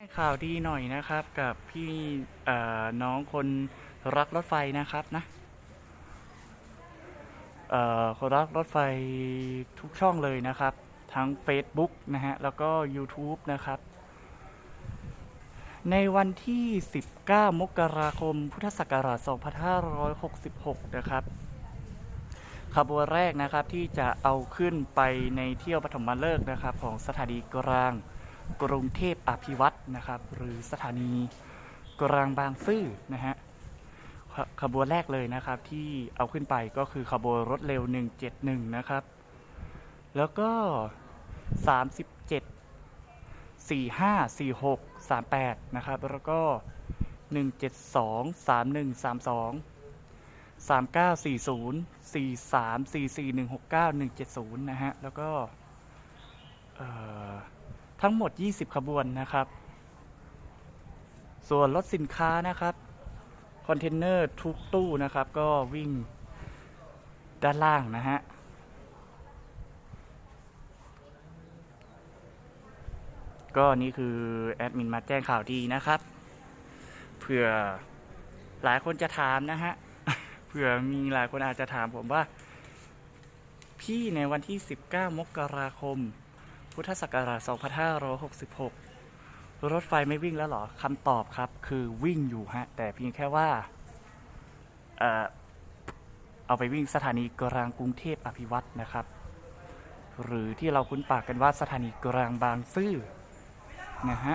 ให้ข่าวดีหน่อยนะครับกับพี่น้องคนรักรถไฟนะครับนะคนรักรถไฟทุกช่องเลยนะครับ ทั้ง Facebook นะฮะ แล้วก็ YouTube นะครับ ในวันที่ 19 มกราคม พุทธศักราช 2566 นะครับ ขบวนแรกนะครับที่จะเอาขึ้นไปในเที่ยวปฐมฤกษ์นะครับ ของสถานีกลาง กรุงเทพอภิวัตนะครับ หรือสถานีกลางบางซื่อนะฮะขขบวนแรกเลยนะครับที่เอาขึ้นไปก็คือขบวนรถเร็ว 171 นะครับ แล้วก็ 37 45 46 38 นะครับ แล้วก็ 172 31 32 3940 43 44 169 170 นะฮะ แล้วก็เอ่อ ทั้งหมด 20 ขบวนนะครับ ส่วนรถสินค้านะครับ คอนเทนเนอร์ทุกตู้นะครับ ก็วิ่งด้านล่างนะฮะก็นี่คือแอดมินมาแจ้งข่าวดีนะครับเผื่อหลายคนจะถามนะฮะเผื่อมีหลายคนอาจจะถามผมว่า พี่ในวันที่ 19 มกราคม พุทธศักราช 2566 รถไฟไม่วิ่งแล้วหรอคำตอบครับ คือวิ่งอยู่ฮะ แต่เพียงแค่ว่า เออเอาไปวิ่งสถานีกลางกรุงเทพอภิวัตรนะครับ หรือที่เราคุ้นปากกันว่าสถานีกลางบางซื่อนะฮะ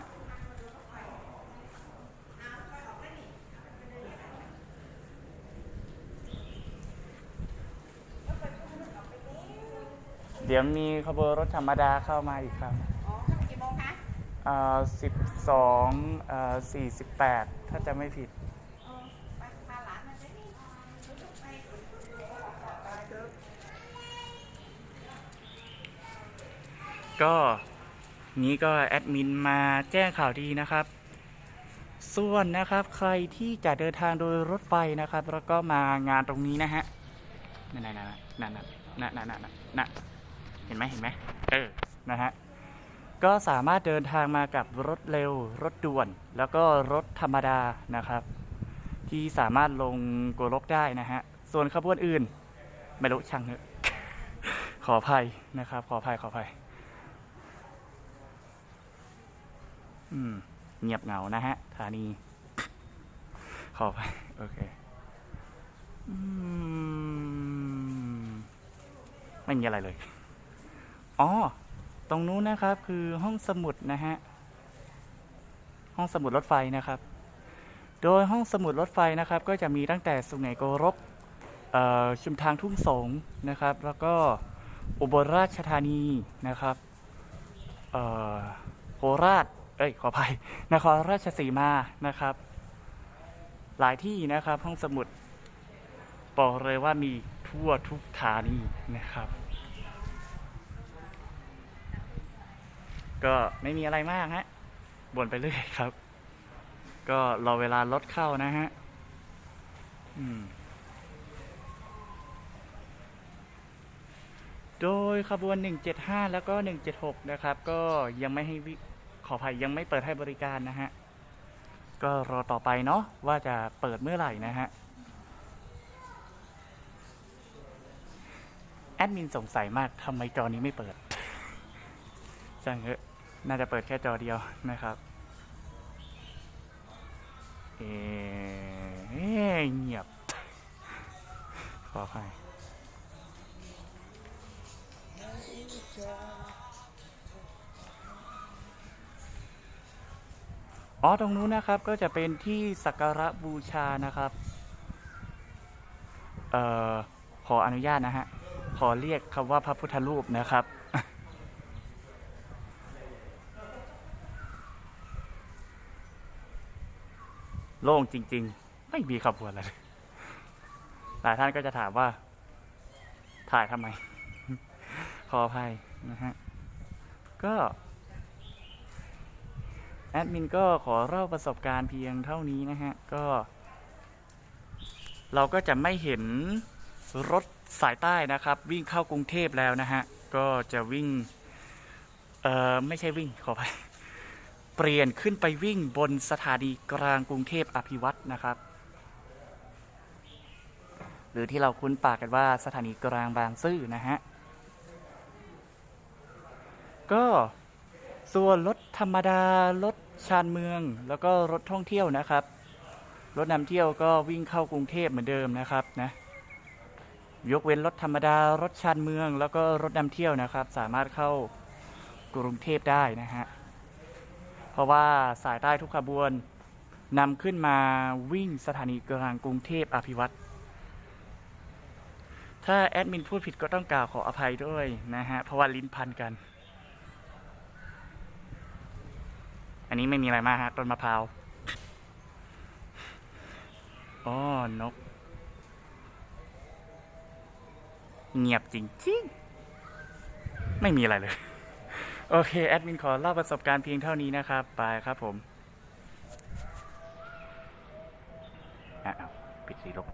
เดี๋ยวมีขบวนรถธรรมดาเข้ามาอีกครับอ๋อเข้ากี่โมงคะอ่าสิบสองอ่าสี่สิบแปดถ้าจะไม่ผิดก็นี้ก็แอดมินมาแจ้งข่าวดีนะครับ ส่วนนะครับใครที่จะเดินทางโดยรถไฟนะครับ แล้วก็มางานตรงนี้นะฮะนั่นนั่นนั่นนั่นนั่นนั่นนั่น เห็นไหมเห็นไหมเออนะฮะก็สามารถเดินทางมากับรถเร็ว รถด่วน แล้วก็รถธรรมดานะครับ ที่สามารถลงโกลกได้นะฮะ ส่วนขบวนอื่น ไม่รู้ช่างเถอะขออภัยนะครับ ขออภัยขออภัยอืมเงียบเหงานะฮะธานี ขอไปโอเคอืมไม่มีอะไรเลย อ๋อ ตรงนู้นนะครับคือห้องสมุดนะฮะ ห้องสมุดรถไฟนะครับ โดยห้องสมุดรถไฟนะครับ ก็จะมีตั้งแต่สุไหงโกรกชุมทางทุ่งสงนะครับ แล้วก็อุบลราชธานีนะครับโคราช เอ้ย ขออภัย นครราชสีมานะครับ หลายที่นะครับห้องสมุด บอกเลยว่ามีทั่วทุกฐานีนะครับ ก็ไม่มีอะไรมากฮะบ่นไปเรื่อยครับ ก็รอเวลารถเข้านะฮะอืมโดยขบวน 175 แล้วก็ 176 นะครับ ก็ยังไม่ให้วิขออภัยยังไม่เปิดให้บริการนะฮะ ก็รอต่อไปเนาะว่าจะเปิดเมื่อไหร่นะฮะ แอดมินสงสัยมากทำไมจอนี้ไม่เปิดจังเถอะ น่าจะเปิดแค่จอเดียวนะครับเอะเอ๊ะเงียบ ขออภัยอ๋อตรงนู้นนะครับก็จะเป็นที่สักการะบูชานะครับ เอ่อ ขออนุญาตนะฮะ ขอเรียกคำว่าพระพุทธรูปนะครับ โล่งจริง ๆ ไม่มีขบวนอะไรเลยหลายท่านก็จะถามว่า ถ่ายทำไม ขออภัยนะฮะ ก็ แอดมินก็ขอเล่าประสบการณ์เพียงเท่านี้นะฮะ ก็ เราก็จะไม่เห็นรถสายใต้นะครับ วิ่งเข้ากรุงเทพแล้วนะฮะ ก็จะวิ่ง เอ่อ ไม่ใช่วิ่งขอไป เปลี่ยนขึ้นไปวิ่งบนสถานีกลางกรุงเทพอภิวัตรนะครับ หรือที่เราคุ้นปากกันว่าสถานีกลางบางซื่อนะฮะ ก็ส่วนรถธรรมดารถชานเมือง แล้วก็รถท่องเที่ยวนะครับ รถนำเที่ยวก็วิ่งเข้ากรุงเทพเหมือนเดิมนะครับนะยกเว้นรถธรรมดารถชานเมือง แล้วก็รถนำเที่ยวนะครับ สามารถเข้ากรุงเทพได้นะฮะ เพราะว่าสายใต้ทุกขบวนนำขึ้นมาวิ่งสถานีกลางกรุงเทพอภิวัตรถ้าแอดมินพูดผิดก็ต้องกล่าวขออภัยด้วยนะฮะ เพราะว่าลิ้นพันกัน อันนี้ไม่มีอะไรมากฮะ ต้นมะพร้าวอ๋อนก เงียบจริงๆ ไม่มีอะไรเลย โอเค แอดมินขอเล่าประสบการณ์เพียงเท่านี้นะครับ ไปครับผมอ้าวปิดสีลบ